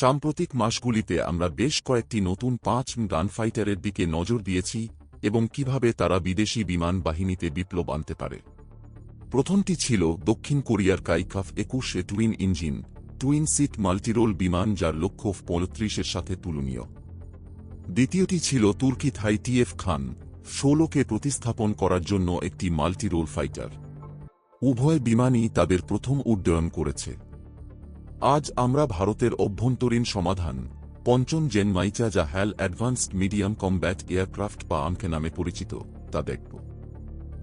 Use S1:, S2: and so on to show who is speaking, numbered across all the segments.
S1: সাম্প্রতিক মাসগুলিতে আমরা বেশ কয়েকটি নতুন পাঁচ গানফাইটারের দিকে নজর দিয়েছি এবং কীভাবে তারা বিদেশি বিমান বাহিনীতে বিপ্লব আনতে পারে। প্রথমটি ছিল দক্ষিণ কোরিয়ার কাইকাফ একুশে twin engine, twin seat multirole বিমান যার লক্ষ্য পঁয়ত্রিশের সাথে তুলনীয়। দ্বিতীয়টি ছিল তুর্কি থাই টিএফ খান, ষোলোকে প্রতিস্থাপন করার জন্য একটি মাল্টিরোল ফাইটার। উভয় বিমানই তাদের প্রথম উড্ডয়ন করেছে। আজ আমরা ভারতের অভ্যন্তরীণ সমাধান, পঞ্চম জেন মাইচা যা HAL advanced medium combat aircraft বা আমকে নামে পরিচিত, তা দেখব।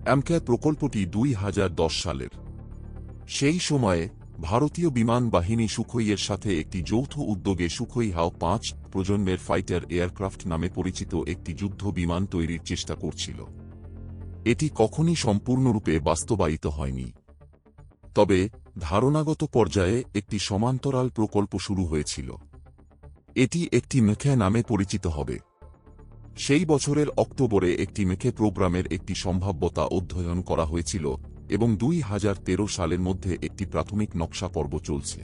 S1: অ্যামকে প্রকল্পটি দুই হাজার দশ সালের। সেই সময়ে ভারতীয় বিমান বাহিনী সুখইয়ের সাথে একটি যৌথ উদ্যোগে সুখই হাও পাঁচ প্রজন্মের ফাইটার এয়ারক্রাফট নামে পরিচিত একটি যুদ্ধ বিমান তৈরির চেষ্টা করছিল। এটি কখনই সম্পূর্ণরূপে বাস্তবায়িত হয়নি। তবে, ধারণাগত পর্যায়ে একটি সমান্তরাল প্রকল্প শুরু হয়েছিল। এটি একটি মেখে নামে পরিচিত হবে। সেই বছরের অক্টোবরে একটি মেখে প্রোগ্রামের একটি সম্ভাব্যতা অধ্যয়ন করা হয়েছিল এবং দুই হাজার তেরো সালের মধ্যে একটি প্রাথমিক নকশা পর্ব চলছে।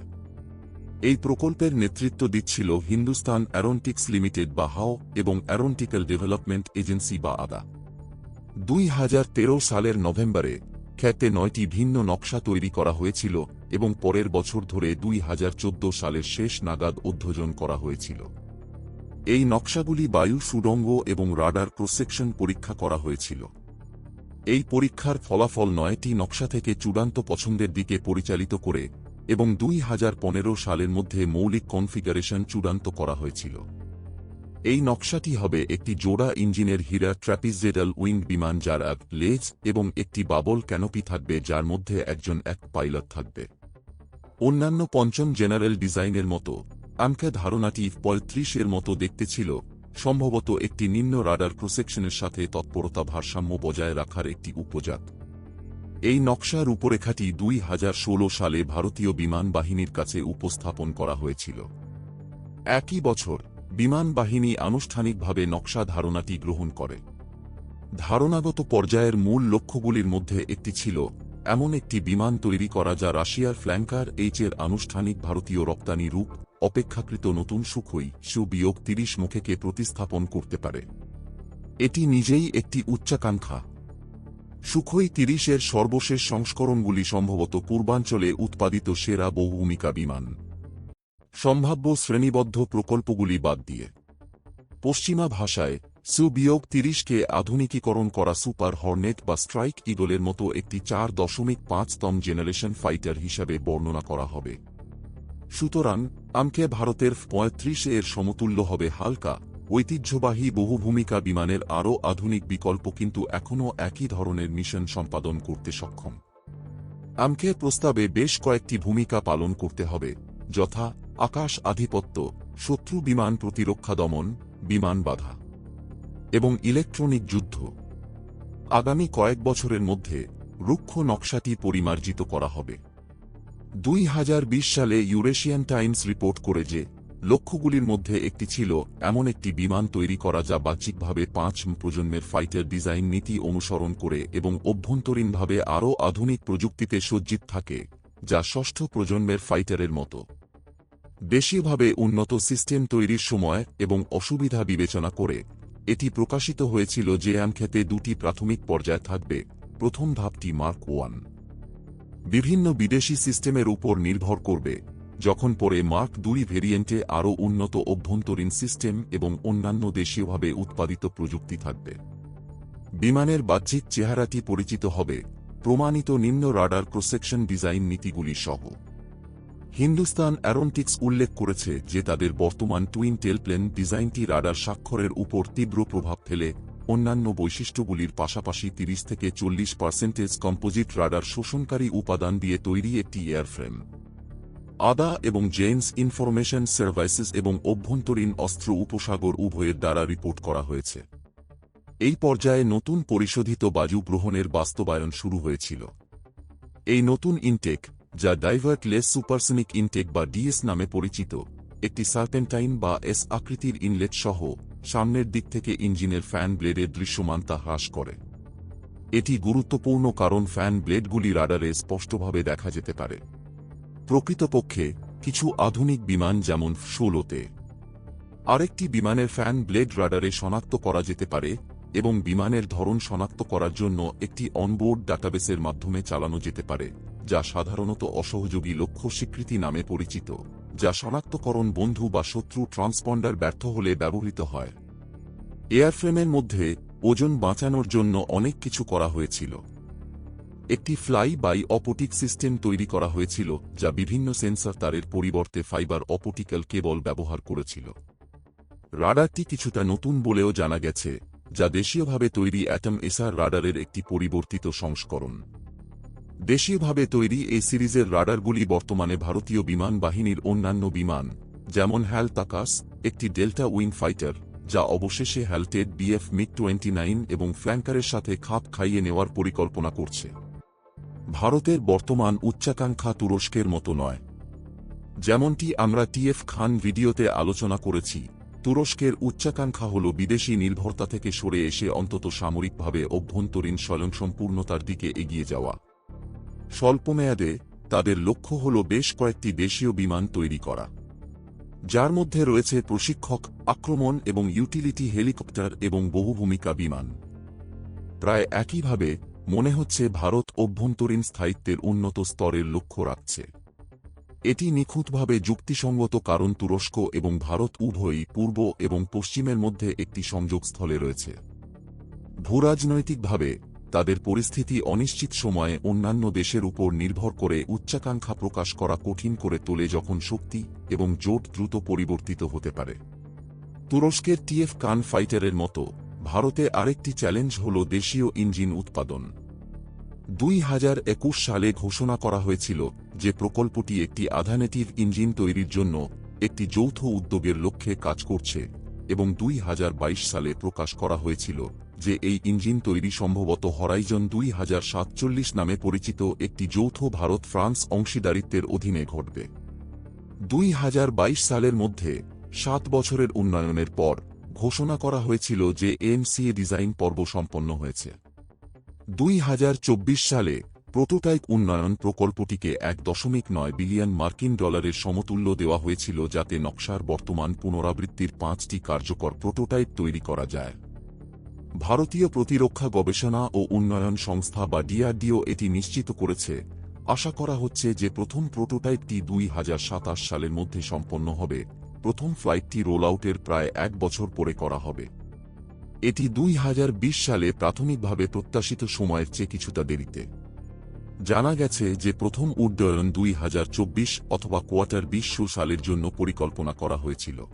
S1: এই প্রকল্পের নেতৃত্ব দিচ্ছিল হিন্দুস্তান অ্যারোনটিক্স লিমিটেড বা হাও এবং অ্যারোনটিক্যাল ডেভেলপমেন্ট এজেন্সি বা আদা। দুই হাজার তেরো সালের নভেম্বরে খ্যাতে নয়টি ভিন্ন নকশা তৈরি করা হয়েছিল এবং পরের বছর ধরে দুই হাজার চোদ্দ সালের শেষ নাগাদ অধ্যয়ন করা হয়েছিল। এই নকশাগুলি বায়ু, সুড়ঙ্গ এবং রাডার প্রসেকশন পরীক্ষা করা হয়েছিল। এই পরীক্ষার ফলাফল নয়টি নকশা থেকে চূড়ান্ত পছন্দের দিকে পরিচালিত করে এবং দুই হাজার পনেরো সালের মধ্যে মৌলিক কনফিগারেশন চূড়ান্ত করা হয়েছিল। এই নকশাটি হবে একটি জোড়া ইঞ্জিনের হীরা ট্র্যাপিজেডাল উইং বিমান যার এক লেজ এবং একটি বাবল ক্যানোপি থাকবে যার মধ্যে একজন এক পাইলট থাকবে। অন্যান্য পঞ্চম জেনারেল ডিজাইনের মতো আমকে ধারণাটি পঁয়ত্রিশ এর মতো দেখতে ছিল, সম্ভবত একটি নিম্ন রাডার প্রসেকশনের সাথে তৎপরতা ভারসাম্য বজায় রাখার একটি উপজাত। এই নকশা রূপরেখাটি দুই হাজার ষোল সালে ভারতীয় বিমান বাহিনীর কাছে উপস্থাপন করা হয়েছিল। একই বছর বিমান বাহিনী আনুষ্ঠানিকভাবে নকশা ধারণাটি গ্রহণ করে। ধারণাগত পর্যায়ের মূল লক্ষ্যগুলির মধ্যে একটি ছিল এমন একটি বিমান তৈরি করা যা রাশিয়ার ফ্ল্যাঙ্কার এইচ এর আনুষ্ঠানিক ভারতীয় রপ্তানি রূপ, অপেক্ষাকৃত নতুন সুখই সুবিয়োগ তিরিশ মুখেকে প্রতিস্থাপন করতে পারে। এটি নিজেই একটি উচ্চাকাঙ্ক্ষা। সুখই তিরিশের সর্বশেষ সংস্করণগুলি সম্ভবত পূর্বাঞ্চলে উৎপাদিত সেরা বহুভূমিকা বিমান। সম্ভাব্য শ্রেণীবদ্ধ প্রকল্পগুলি বাদ দিয়ে। পশ্চিমা ভাষায় সুবিয়োগ তিরিশকে আধুনিকীকরণ করা সুপার হর্নেট বা স্ট্রাইক ইগলের মতো একটি চার দশমিক পাঁচতম জেনারেশন ফাইটার হিসাবে বর্ণনা করা হবে। সুতরাং, আমকে ভারতের পঁয়ত্রিশ এর সমতুল্য হবে হালকা, ঐতিহ্যবাহী বহুভূমিকা বিমানের আরও আধুনিক বিকল্প কিন্তু এখনও একই ধরনের মিশন সম্পাদন করতে সক্ষম। আমকে প্রস্তাবে বেশ কয়েকটি ভূমিকা পালন করতে হবে, যথা আকাশ আধিপত্য, শত্রু বিমান প্রতিরক্ষা দমন, বিমান বাধা এবং ইলেকট্রনিক যুদ্ধ। আগামী কয়েক বছরের মধ্যে রুক্ষ নকশাটি পরিমার্জিত করা হবে। দুই হাজার বিশ সালে ইউরেশিয়ান টাইমস রিপোর্ট করে যে, লক্ষ্যগুলির মধ্যে একটি ছিল এমন একটি বিমান তৈরি করা যা বাহ্যিকভাবে পাঁচ প্রজন্মের ফাইটার ডিজাইন নীতি অনুসরণ করে এবং অভ্যন্তরীণভাবে আরও আধুনিক প্রযুক্তিতে সজ্জিত থাকে, যা ষষ্ঠ প্রজন্মের ফাইটারের মতো। দেশীয়ভাবে উন্নত সিস্টেম তৈরির সময় এবং অসুবিধা বিবেচনা করে। এটি প্রকাশিত হয়েছিল যে অ্যামখ্যাতে দুটি প্রাথমিক পর্যায় থাকবে। প্রথম ধাপটি মার্ক ওয়ান। বিভিন্ন বিদেশি সিস্টেমের উপর নির্ভর করবে, যখন পরে মার্ক দুই ভেরিয়েন্টে আরও উন্নত অভ্যন্তরীণ সিস্টেম এবং অন্যান্য দেশীয়ভাবে উৎপাদিত প্রযুক্তি থাকবে। বিমানের বাহ্যিক চেহারাটি পরিচিত হবে। প্রমাণিত নিম্ন রাডার ক্রোসেকশন ডিজাইন নীতিগুলি সহ। হিন্দুস্তান অ্যারোনটিক্স উল্লেখ করেছে যে তাদের বর্তমান টুইন টেলপ্লেন ডিজাইনটি রাডার স্বাক্ষরের উপর তীব্র প্রভাব ফেলে। অন্যান্য বৈশিষ্ট্যগুলির পাশাপাশি তিরিশ থেকে চল্লিশ পার্সেন্টেজ কম্পোজিট রাডার শোষণকারী উপাদান দিয়ে তৈরি একটি এয়ারফ্রেম। আদা এবং জেমস ইনফরমেশন সার্ভিসেস এবং অভ্যন্তরীণ অস্ত্র উপসাগর উভয়ের দ্বারা রিপোর্ট করা হয়েছে। এই পর্যায়ে নতুন পরিশোধিত বায়ু গ্রহণের বাস্তবায়ন শুরু হয়েছিল। এই নতুন ইনটেক যা ডাইভার্ট লেস সুপারসনিক ইনটেক বা ডিএস নামে পরিচিত। একটি সার্পেন্টাইন বা এস আকৃতির ইনলেট সহ সামনের দিক থেকে ইঞ্জিনের ফ্যান ব্লেডের দৃশ্যমানতা হ্রাস করে। এটি গুরুত্বপূর্ণ কারণ ফ্যান ব্লেডগুলি রাডারে স্পষ্টভাবে দেখা যেতে পারে। প্রকৃতপক্ষে, কিছু আধুনিক বিমান যেমন ষোলোতে। আরেকটি বিমানের ফ্যান ব্লেড রাডারে শনাক্ত করা যেতে পারে এবং বিমানের ধরন শনাক্ত করার জন্য একটি অনবোর্ড ডাটাবেসের মাধ্যমে চালানো যেতে পারে। যা সাধারণত অসহযোগী লক্ষ্য স্বীকৃতি নামে পরিচিত, যা শনাক্তকরণ বন্ধু বা শত্রু ট্রান্সপন্ডার ব্যর্থ হলে ব্যবহৃত হয়। এয়ারফ্রেমের মধ্যে ওজন বাঁচানোর জন্য অনেক কিছু করা হয়েছিল। একটি ফ্লাই বাই অপটিক সিস্টেম তৈরি করা হয়েছিল, যা বিভিন্ন সেন্সর তারের পরিবর্তে ফাইবার অপটিক্যাল কেবল ব্যবহার করেছিল। রাডারটি কিছুটা নতুন বলেও জানা গেছে, যা দেশীয়ভাবে তৈরি অ্যাটম এসআর রাডারের একটি পরিবর্তিত সংস্করণ। দেশীয়ভাবে তৈরি এই সিরিজের রাডারগুলি বর্তমানে ভারতীয় বিমান বাহিনীর অন্যান্য বিমান, যেমন হ্যাল তাকাস, একটি ডেল্টা উইং ফাইটার, যা অবশেষে হ্যালটেড বিএফ মিগ টোয়েন্টি নাইন এবং ফ্ল্যাঙ্কারের সাথে খাপ খাইয়ে নেওয়ার পরিকল্পনা করছে। ভারতের বর্তমান উচ্চাকাঙ্ক্ষা তুরস্কের মতো নয়। যেমনটি আমরা টিএফ খান ভিডিওতে আলোচনা করেছি, তুরস্কের উচ্চাকাঙ্ক্ষা হল বিদেশি নির্ভরতা থেকে সরে এসে অন্তত সামরিকভাবে অভ্যন্তরীণ স্বয়ংসম্পূর্ণতার দিকে এগিয়ে যাওয়া। স্বল্পমেয়াদে, তাদের লক্ষ্য হল বেশ কয়েকটি দেশীয় বিমান তৈরি করা। যার মধ্যে রয়েছে প্রশিক্ষক, আক্রমণ এবং ইউটিলিটি হেলিকপ্টার এবং বহুভূমিকা বিমান। প্রায় একইভাবে, মনে হচ্ছে ভারত অভ্যন্তরীণ স্থায়িত্বের উন্নত স্তরের লক্ষ্য রাখছে। এটি নিখুঁতভাবে যুক্তিসঙ্গত কারণ তুরস্ক এবং ভারত উভয়ই পূর্ব এবং পশ্চিমের মধ্যে একটি সংযোগস্থলে রয়েছে। ভূরাজনৈতিকভাবে তাদের পরিস্থিতি অনিশ্চিত সময়ে অন্যান্য দেশের উপর নির্ভর করে উচ্চাকাঙ্ক্ষা প্রকাশ করা কঠিন করে তোলে যখন শক্তি এবং জোট দ্রুত পরিবর্তিত হতে পারে। তুরস্কের টিএফ কান ফাইটারের মতো ভারতে আরেকটি চ্যালেঞ্জ হল দেশীয় ইঞ্জিন উৎপাদন। দুই হাজার একুশ সালে ঘোষণা করা হয়েছিল যে প্রকল্পটি একটি আধানেটিভ ইঞ্জিন তৈরির জন্য একটি যৌথ উদ্যোগের লক্ষ্যে কাজ করছে এবং দুই হাজার বাইশ সালে প্রকাশ করা হয়েছিল যে এই ইঞ্জিন তৈরি সম্ভবত হরাইজন দুই হাজার সাতচল্লিশ নামে পরিচিত একটি যৌথ ভারত ফ্রান্স অংশীদারিত্বের অধীনে ঘটবে। দুই হাজার বাইশ সালের মধ্যে সাত বছরের উন্নয়নের পর ঘোষণা করা হয়েছিল যে এমসিএ ডিজাইন পর্ব সম্পন্ন হয়েছে। দুই হাজার চব্বিশ সালে প্রোটোটাইপ উন্নয়ন প্রকল্পটিকে এক দশমিক নয় বিলিয়ন মার্কিন ডলারের সমতুল্য দেওয়া হয়েছিল যাতে নকশার বর্তমান পুনরাবৃত্তির পাঁচটি কার্যকর প্রোটোটাইপ তৈরি করা যায়। ভারতীয় প্রতিরক্ষা গবেষণা ও উন্নয়ন সংস্থা বা ডিআরডিও এটি নিশ্চিত করেছে। আশা করা হচ্ছে যে প্রথম প্রোটোটাইপটি দুই হাজার সাতাশ সালের মধ্যে সম্পন্ন হবে। প্রথম ফ্লাইটটি রোল আউটের প্রায় এক বছর পরে করা হবে। এটি দুই হাজার বিশ সালে প্রাথমিকভাবে প্রত্যাশিত সময়ের চেয়ে কিছুটা দেরিতে। জানা গেছে যে প্রথম উড্ডয়ন দুই হাজার চব্বিশ অথবা কোয়ার্টার বিশ সালের জন্য পরিকল্পনা করা হয়েছিল।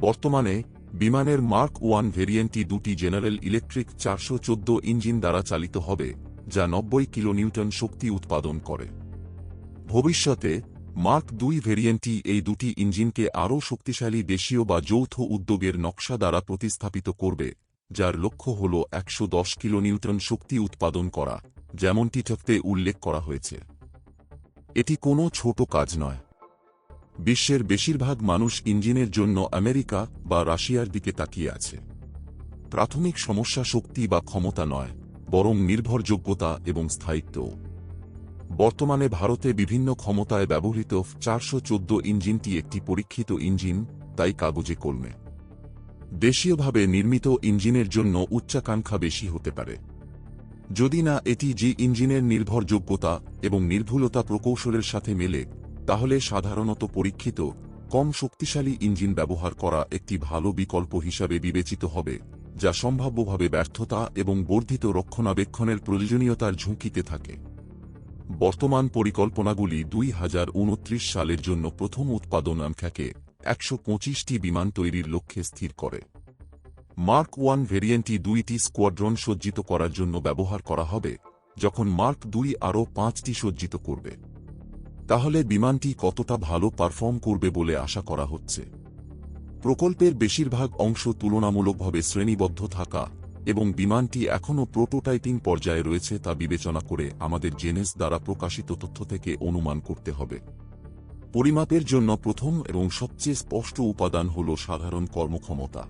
S1: বর্তমানে বিমানের মার্ক ওয়ান ভেরিয়েন্টটি দুটি জেনারেল ইলেকট্রিক চারশো চোদ্দ ইঞ্জিন দ্বারা চালিত হবে, যা নব্বই কিলোনিউটন শক্তি উৎপাদন করে। ভবিষ্যতে, মার্ক দুই ভেরিয়েন্টটি এই দুটি ইঞ্জিনকে আরও শক্তিশালী দেশীয় বা যৌথ উদ্যোগের নকশা দ্বারা প্রতিস্থাপিত করবে, যার লক্ষ্য হল একশো দশ কিলোনিউটন শক্তি উৎপাদন করা, যেমনটি ঠকতে উল্লেখ করা হয়েছে। এটি কোনো ছোট কাজ নয়। বিশ্বের বেশিরভাগ মানুষ ইঞ্জিনের জন্য আমেরিকা বা রাশিয়ার দিকে তাকিয়ে আছে। প্রাথমিক সমস্যা শক্তি বা ক্ষমতা নয়, বরং নির্ভরযোগ্যতা এবং স্থায়িত্ব। বর্তমানে ভারতে বিভিন্ন ক্ষমতায় ব্যবহৃত চারশো চোদ্দ ইঞ্জিনটি একটি পরীক্ষিত ইঞ্জিন, তাই কাগজে কলমে। দেশীয়ভাবে নির্মিত ইঞ্জিনের জন্য উচ্চাকাঙ্ক্ষা বেশি হতে পারে। যদি না, এটি যে ইঞ্জিনের নির্ভরযোগ্যতা এবং নির্ভুলতা প্রকৌশলের সাথে মেলে তাহলে সাধারণত পরীক্ষিত, কম শক্তিশালী ইঞ্জিন ব্যবহার করা একটি ভালো বিকল্প হিসাবে বিবেচিত হবে, যা সম্ভাব্যভাবে ব্যর্থতা এবং বর্ধিত রক্ষণাবেক্ষণের প্রয়োজনীয়তার ঝুঁকিতে থাকে। বর্তমান পরিকল্পনাগুলি দুই হাজার উনত্রিশ সালের জন্য প্রথম উৎপাদন আমখ্যাকে একশো পঁচিশটি বিমান তৈরির লক্ষ্যে স্থির করে। মার্ক ওয়ান ভেরিয়েন্টটি দুইটি স্কোয়াড্রন সজ্জিত করার জন্য ব্যবহার করা হবে, যখন মার্ক দুই আরও পাঁচটি সজ্জিত করবে। তাহলে বিমানটি কতটা ভালো পারফর্ম করবে বলে আশা করা হচ্ছে। প্রকল্পের বেশিরভাগ অংশ তুলনামূলকভাবে শ্রেণীবদ্ধ থাকা এবং বিমানটি এখনও প্রোটোটাইপিং পর্যায়ে রয়েছে তা বিবেচনা করে আমাদের জেনেস দ্বারা প্রকাশিত তথ্য থেকে অনুমান করতে হবে। পরিমাপের জন্য প্রথম এবং সবচেয়ে স্পষ্ট উপাদান হল সাধারণ কর্মক্ষমতা।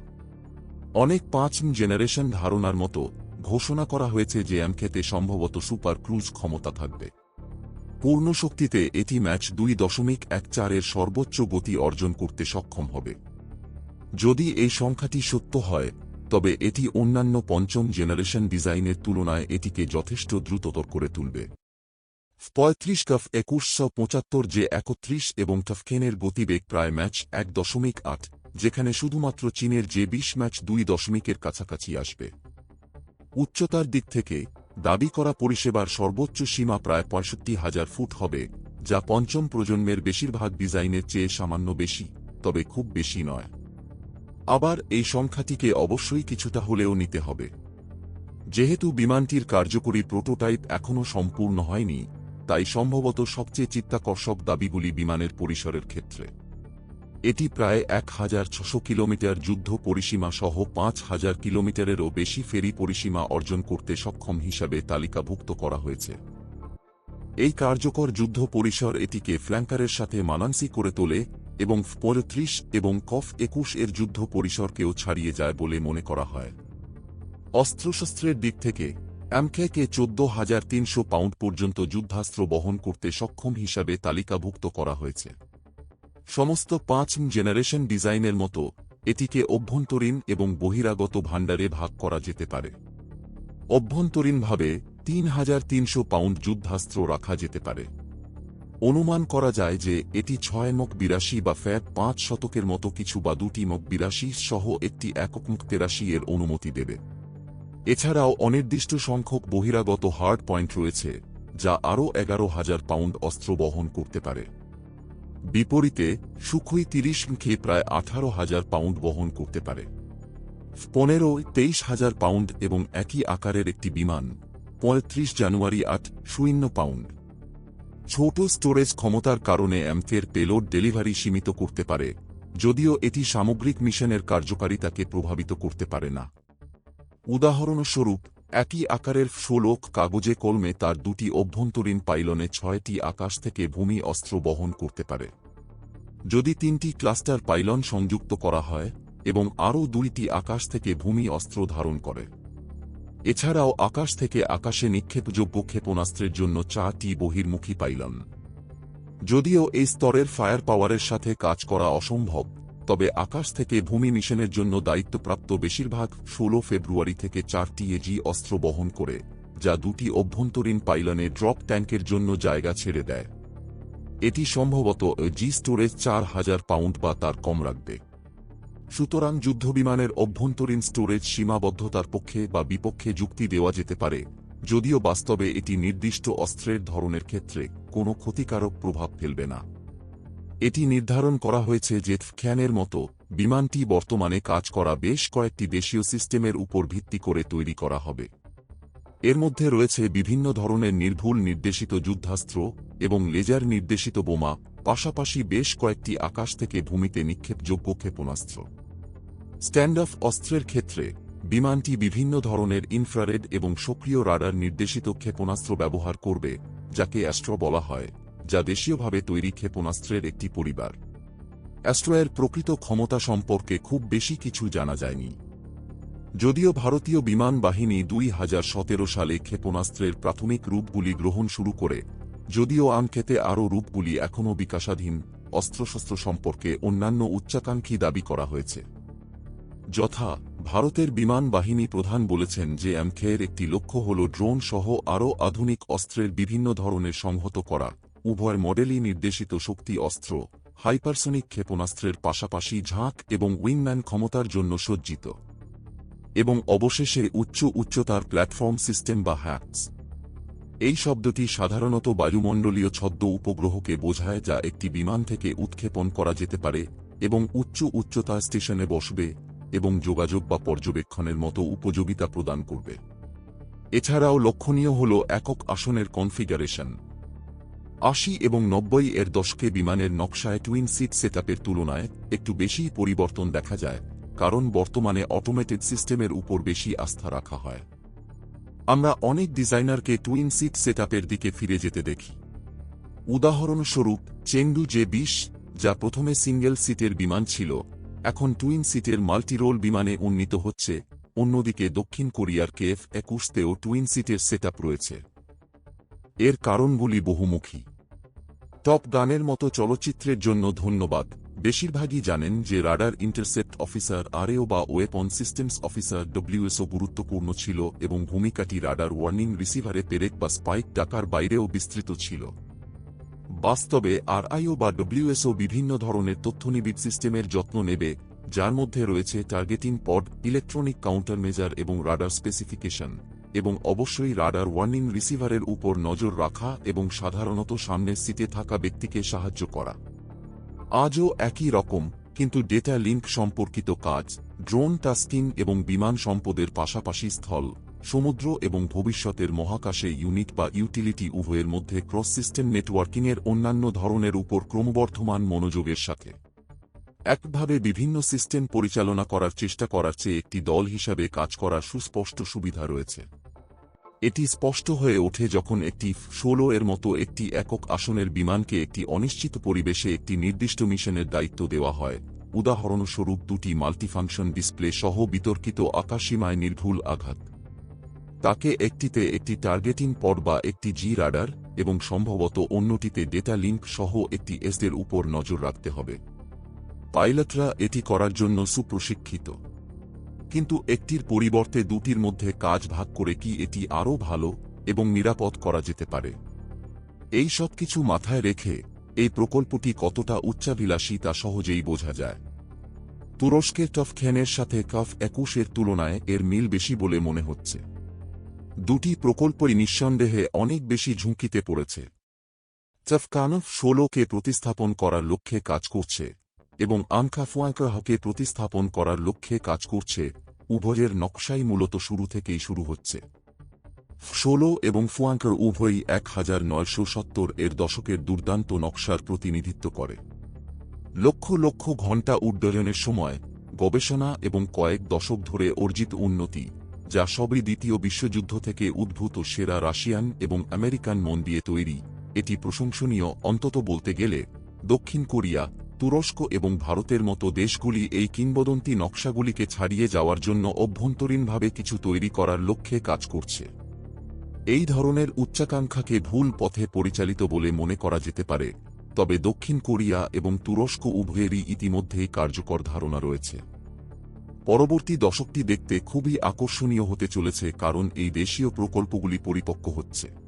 S1: অনেক পাঁচ জেনারেশন ধারণার মতো ঘোষণা করা হয়েছে যে অ্যামখেতে সম্ভবত সুপার ক্রুজ ক্ষমতা থাকবে। পূর্ণ শক্তিতে এটি ম্যাচ দুই দশমিক এক চারের সর্বোচ্চ গতি অর্জন করতে সক্ষম হবে। যদি এই সংখ্যাটি সত্য হয়, তবে এটি অন্যান্য পঞ্চম জেনারেশন ডিজাইনের তুলনায় এটিকে যথেষ্ট দ্রুততর করে তুলবে। পঁয়ত্রিশ কফ একুশশো পঁচাত্তর যে একত্রিশ এবং টফকেনের গতিবেগ প্রায় ম্যাচ এক দশমিক আট, যেখানে শুধুমাত্র চীনের যে বিশ ম্যাচ দুই দশমিকের কাছাকাছি আসবে। উচ্চতার দিক থেকে দাবি করা পরিষেবার সর্বোচ্চ সীমা প্রায় পঁয়ষট্টি হাজার ফুট হবে, যা পঞ্চম প্রজন্মের বেশিরভাগ ডিজাইনের চেয়ে সামান্য বেশি, তবে খুব বেশি নয়। আবার এই সংখ্যাটিকে অবশ্যই কিছুটা হলেও নিতে হবে। যেহেতু বিমানটির কার্যকরী প্রোটোটাইপ এখনও সম্পূর্ণ হয়নি, তাই সম্ভবত সবচেয়ে চিত্তাকর্ষক দাবিগুলি বিমানের পরিসরের ক্ষেত্রে। এটি প্রায় এক হাজার ছশো কিলোমিটার যুদ্ধ পরিসীমা সহ পাঁচ হাজার কিলোমিটারেরও বেশি ফেরি পরিসীমা অর্জন করতে সক্ষম হিসাবে তালিকাভুক্ত করা হয়েছে। এই কার্যকর যুদ্ধ পরিসর এটিকে ফ্ল্যাঙ্কারের সাথে মানানসি করে তোলে এবং পঁয়ত্রিশ এবং কফ একুশ এর যুদ্ধ পরিসরকেও ছাড়িয়ে যায় বলে মনে করা হয়। অস্ত্রশস্ত্রের দিক থেকে অ্যামকেকে চোদ্দ হাজার তিনশো পাউন্ড পর্যন্ত যুদ্ধাস্ত্র বহন করতে সক্ষম হিসাবে তালিকাভুক্ত করা হয়েছে। সমস্ত পাঁচ জেনারেশন ডিজাইনের মতো এটিকে অভ্যন্তরীণ এবং বহিরাগত ভাণ্ডারে ভাগ করা যেতে পারে। অভ্যন্তরীণভাবে তিন হাজার তিনশো পাউন্ড যুদ্ধাস্ত্র রাখা যেতে পারে। অনুমান করা যায় যে এটি ছয় মক বিরাশি বা ফ্যাট পাঁচ শতকের মতো কিছু বা দুটি মক বিরাশি সহ একটি একক মুখ তেরাশি এর অনুমতি দেবে। এছাড়াও অনির্দিষ্ট সংখ্যক বহিরাগত হার্ড পয়েন্ট রয়েছে, যা আরও এগারো হাজার পাউন্ড অস্ত্র বহন করতে পারে। বিপরীতে, সুখই তিরিশ মুখে প্রায় আঠারো হাজার পাউন্ড বহন করতে পারে। পনেরো তেইশ হাজার পাউন্ড এবং একই আকারের একটি বিমান, পঁয়ত্রিশ জানুয়ারি আট, শূন্য পাউন্ড। ছোট স্টোরেজ ক্ষমতার কারণে অ্যাম্পের পেলোড ডেলিভারি সীমিত করতে পারে, যদিও এটি সামগ্রিক মিশনের কার্যকারিতাকে প্রভাবিত করতে পারে না। উদাহরণস্বরূপ একই আকারের ষোলক কাগজে কলমে তার দুটি অভ্যন্তরীণ পাইলনে ছয়টি আকাশ থেকে ভূমি অস্ত্র বহন করতে পারে। যদি তিনটি ক্লাস্টার পাইলন সংযুক্ত করা হয়, এবং আরও দুইটি আকাশ থেকে ভূমি অস্ত্র ধারণ করে। এছাড়াও আকাশ থেকে আকাশে নিক্ষেপযোগ্য ক্ষেপণাস্ত্রের জন্য চারটি বহির্মুখী পাইলন। যদিও এই স্তরের ফায়ার পাওয়ারের সাথে কাজ করা অসম্ভব তবে আকাশ থেকে ভূমি মিশনের জন্য দায়িত্বপ্রাপ্ত বেশিরভাগ ষোলো ফেব্রুয়ারি থেকে চারটি এজি অস্ত্র বহন করে, যা দুটি অভ্যন্তরীণ পাইলনে ড্রপ ট্যাঙ্কের জন্য জায়গা ছেড়ে দেয়। এটি সম্ভবত জি স্টোরেজ চার হাজার পাউন্ড বা তার কম রাখবে। সুতরাং যুদ্ধবিমানের অভ্যন্তরীণ স্টোরেজ সীমাবদ্ধতার পক্ষে বা বিপক্ষে যুক্তি দেওয়া যেতে পারে, যদিও বাস্তবে এটি নির্দিষ্ট অস্ত্রের ধরনের ক্ষেত্রে কোনো ক্ষতিকারক প্রভাব ফেলবে না। এটি নির্ধারণ করা হয়েছে যে ফ্যানের মতো বিমানটি বর্তমানে কাজ করা বেশ কয়েকটি দেশীয় সিস্টেমের উপর ভিত্তি করে তৈরি করা হবে। এর মধ্যে রয়েছে বিভিন্ন ধরনের নির্ভুল নির্দেশিত যুদ্ধাস্ত্র এবং লেজার নির্দেশিত বোমা, পাশাপাশি বেশ কয়েকটি আকাশ থেকে ভূমিতে নিক্ষেপযোগ্য ক্ষেপণাস্ত্র। স্ট্যান্ড অফ অস্ত্রের ক্ষেত্রে, বিমানটি বিভিন্ন ধরনের ইনফ্রারেড এবং সক্রিয় রাডার নির্দেশিত ক্ষেপণাস্ত্র ব্যবহার করবে, যাকে অ্যাস্ট্র বলা হয়। যা দেশীয়ভাবে তৈরি ক্ষেপণাস্ত্রের একটি পরিবার। অ্যাস্ট্রয়ের প্রকৃত ক্ষমতা সম্পর্কে খুব বেশি কিছু জানা যায়নি। যদিও ভারতীয় বিমান বাহিনী দুই হাজার সতেরো সালে ক্ষেপণাস্ত্রের প্রাথমিক রূপগুলি গ্রহণ শুরু করে, যদিও আনখেতে আরও রূপগুলি এখনও বিকাশাধীন, অস্ত্রশস্ত্র সম্পর্কে অন্যান্য উচ্চাকাঙ্ক্ষী দাবি করা হয়েছে। যথা, ভারতের বিমান বাহিনী প্রধান বলেছেন যে অ্যামখের একটি লক্ষ্য হল ড্রোন সহ আরও আধুনিক অস্ত্রের বিভিন্ন ধরনের সংহত করা। উভয় মডেলই নির্দেশিত শক্তি অস্ত্র, হাইপারসনিক ক্ষেপণাস্ত্রের পাশাপাশি ঝাঁক এবং উইংম্যান ক্ষমতার জন্য সজ্জিত, এবং অবশেষে উচ্চ উচ্চতার প্ল্যাটফর্ম সিস্টেম বা হ্যাকস। এই শব্দটি সাধারণত বায়ুমণ্ডলীয় ছদ্ম উপগ্রহকে বোঝায় যা একটি বিমান থেকে উৎক্ষেপণ করা যেতে পারে এবং উচ্চ উচ্চতা স্টেশনে বসবে এবং যোগাযোগ বা পর্যবেক্ষণের মতো উপযোগিতা প্রদান করবে। এছাড়াও লক্ষণীয় হল একক আসনের কনফিগারেশন। আশি এবং নব্বই এর দশকে বিমানের নকশায় টুইন সিট সেটআপের তুলনায় একটু বেশি পরিবর্তন দেখা যায়, কারণ বর্তমানে অটোমেটেড সিস্টেমের উপর বেশি আস্থা রাখা হয়। আমরা অনেক ডিজাইনারকে টুইন সিট সেটআপের দিকে ফিরে যেতে দেখি। উদাহরণস্বরূপ, চেংডু জে বিশ, যা প্রথমে সিঙ্গেল সিটের বিমান ছিল, এখন টুইন সিটের মাল্টিরোল বিমানে উন্নীত হচ্ছে, অন্যদিকে দক্ষিণ কোরিয়ার কেএফ একুশতেও টুইন সিটের সেটআপ রয়েছে। এর কারণগুলি বহুমুখী। টপ গানের মতো চলচ্চিত্রের জন্য ধন্যবাদ। বেশিরভাগই জানেন যে রাডার ইন্টারসেপ্ট অফিসার আরএও বা ওয়েপন সিস্টেমস অফিসার ডব্লিউএসও গুরুত্বপূর্ণ ছিল এবং ভূমিকাটি রাডার ওয়ার্নিং রিসিভারে পেরেক বা স্পাইক ডাকার বাইরেও বিস্তৃত ছিল। বাস্তবে আরআইও বা ডব্লিউএসও বিভিন্ন ধরনের তথ্যনিবিড় সিস্টেমের যত্ন নেবে, যার মধ্যে রয়েছে targeting pod, electronic counter measure এবং রাডার স্পেসিফিকেশন। এবং অবশ্যই রাডার ওয়ার্নিং রিসিভারের উপর নজর রাখা এবং সাধারণত সামনের সিটে থাকা ব্যক্তিকে সাহায্য করা। আজও একই রকম, কিন্তু ডেটা লিঙ্ক সম্পর্কিত কাজ, ড্রোন টাস্কিং এবং বিমান সম্পদের পাশাপাশি স্থল, সমুদ্র এবং ভবিষ্যতের মহাকাশে ইউনিট বা ইউটিলিটি উভয়ের মধ্যে ক্রস সিস্টেম নেটওয়ার্কিংয়ের অন্যান্য ধরনের উপর ক্রমবর্ধমান মনোযোগের সাথে। একভাবে বিভিন্ন সিস্টেম পরিচালনা করার চেষ্টা করার চেয়ে একটি দল হিসাবে কাজ করার সুস্পষ্ট সুবিধা রয়েছে। এটি স্পষ্ট হয়ে ওঠে যখন একটি ষোলো এর মতো একটি একক আসনের বিমানকে একটি অনিশ্চিত পরিবেশে একটি নির্দিষ্ট মিশনের দায়িত্ব দেওয়া হয়। উদাহরণস্বরূপ দুটি মাল্টিফাংশন ডিসপ্লে সহ বিতর্কিত আকাশসীমায় নির্ভুল আঘাত। তাকে একটিতে একটি টার্গেটিং পড বা একটি জি রাডার এবং সম্ভবত অন্যটিতে ডেটা লিঙ্ক সহ একটি এসদের উপর নজর রাখতে হবে। পাইলটরা এটি করার জন্য সুপ্রশিক্ষিত। কিন্তু একটির পরিবর্তে দুটির মধ্যে কাজ ভাগ করে কি এটি আরও ভালো এবং নিরাপদ করা যেতে পারে? এই সব কিছু মাথায় রেখে এই প্রকল্পটি কতটা উচ্চাভিলাষী তা সহজেই বোঝা যায়। তুরস্কের টফখ্যানের সাথে কাফ একুশের তুলনায় এর মিল বেশি বলে মনে হচ্ছে। দুটি প্রকল্পই নিঃসন্দেহে অনেক বেশি ঝুঁকিতে পড়েছে। চফকানফ ষোলোকে প্রতিস্থাপন করার লক্ষ্যে কাজ করছে। এবং আনকাফোয়াকাহকে প্রতিস্থাপন করার লক্ষ্যে কাজ করছে, উভয়ের নকশাই মূলত শুরু থেকেই শুরু হচ্ছে। ষোলো এবং ফুয়াঙ্কার উভয়ই এক হাজার নয়শো সত্তর এর দশকের দুর্দান্ত নকশার প্রতিনিধিত্ব করে। লক্ষ লক্ষ ঘণ্টা উড্ডয়নের সময়, গবেষণা এবং কয়েক দশক ধরে অর্জিত উন্নতি, যা সবই দ্বিতীয় বিশ্বযুদ্ধ থেকে উদ্ভূত সেরা রাশিয়ান এবং আমেরিকান মন দিয়ে তৈরি, এটি প্রশংসনীয় অন্তত বলতে গেলে দক্ষিণ কোরিয়া তুরস্ক এবং ভারতের মতো দেশগুলি এই কিংবদন্তি নকশাগুলিকে ছাড়িয়ে যাওয়ার জন্য অভ্যন্তরীণভাবে কিছু তৈরি করার লক্ষ্যে কাজ করছে। এই ধরনের উচ্চাকাঙ্ক্ষাকে ভুল পথে পরিচালিত বলে মনে করা যেতে পারে, তবে দক্ষিণ কোরিয়া এবং তুরস্ক উভয়েরই ইতিমধ্যেই কার্যকর ধারণা রয়েছে। পরবর্তী দশকটি দেখতে খুবই আকর্ষণীয় হতে চলেছে কারণ এই দেশীয় প্রকল্পগুলি পরিপক্ক হচ্ছে।